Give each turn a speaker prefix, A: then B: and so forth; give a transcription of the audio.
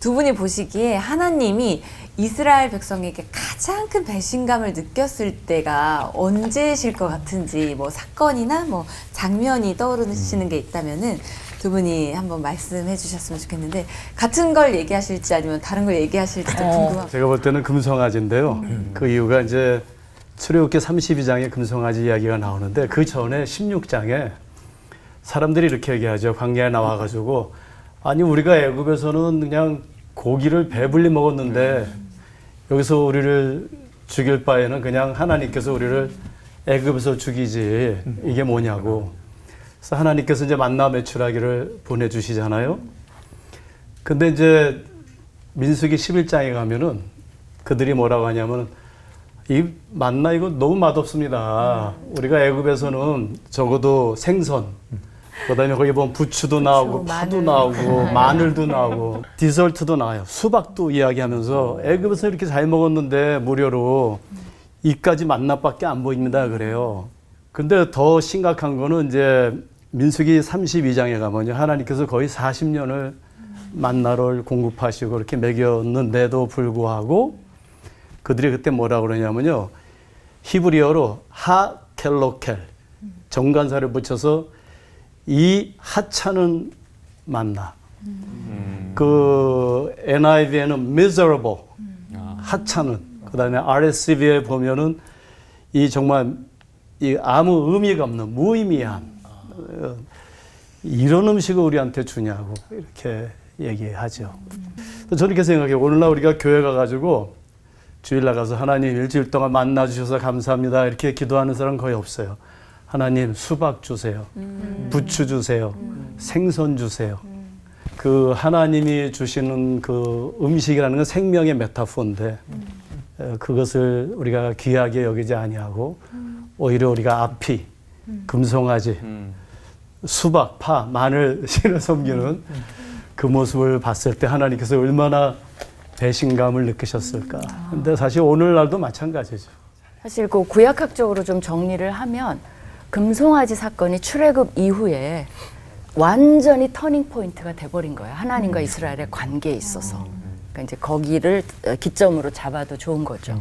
A: 두 분이 보시기에 하나님이 이스라엘 백성에게 가장 큰 배신감을 느꼈을 때가 언제실 것 같은지 뭐 사건이나 뭐 장면이 떠오르시는 게 있다면은 두 분이 한번 말씀해 주셨으면 좋겠는데 같은 걸 얘기하실지 아니면 다른 걸 얘기하실지도 궁금합니다.
B: 제가 볼 때는 금송아지인데요. 그 이유가 이제 출애굽기 32장에 금송아지 이야기가 나오는데 그 전에 16장에 사람들이 이렇게 얘기하죠. 광야에 나와가지고 아니 우리가 애굽에서는 그냥 고기를 배불리 먹었는데 여기서 우리를 죽일 바에는 그냥 하나님께서 우리를 애굽에서 죽이지 이게 뭐냐고. 그래서 하나님께서 이제 만나 매출하기를 보내주시잖아요. 근데 이제 민수기 11장에 가면은 그들이 뭐라고 하냐면 이 만나 이거 너무 맛없습니다. 우리가 애굽에서는 적어도 생선 그다음에 거기 보면 부추도 나오고 파도 나오고 마늘도 나오고 디저트도 나와요. 수박도 이야기하면서 애굽에서 이렇게 잘 먹었는데 무료로 이까지 만나밖에 안 보입니다. 그래요. 근데 더 심각한 거는 이제 민수기 32장에 가면요. 하나님께서 거의 40년을 만나를 공급하시고 이렇게 먹였는데도 불구하고 그들이 그때 뭐라 그러냐면요. 히브리어로 하켈로켈 정관사를 붙여서 이 하찮은 만나. 그 NIV에는 miserable 하찮은. 그다음에 RSV에 보면은 이 정말 이 아무 의미가 없는 무의미한 어, 이런 음식을 우리한테 주냐고 이렇게 얘기하죠. 저는 이렇게 생각해요. 오늘날 우리가 교회 가가지고 주일 나가서 하나님 일주일 동안 만나 주셔서 감사합니다 이렇게 기도하는 사람 거의 없어요. 하나님 수박 주세요, 부추 주세요, 생선 주세요. 그 하나님이 주시는 그 음식이라는 건 생명의 메타포인데 어, 그것을 우리가 귀하게 여기지 아니하고 오히려 우리가 앞이 금송아지 수박, 파, 마늘 신을 섬기는 그 모습을 봤을 때 하나님께서 얼마나 배신감을 느끼셨을까. 근데 사실 오늘날도 마찬가지죠.
C: 사실 그 구약학적으로 좀 정리를 하면 금송아지 사건이 출애굽 이후에 완전히 터닝 포인트가 돼버린 거예요. 하나님과 이스라엘의 관계에 있어서. 그러니까 이제 거기를 어, 기점으로 잡아도 좋은 거죠.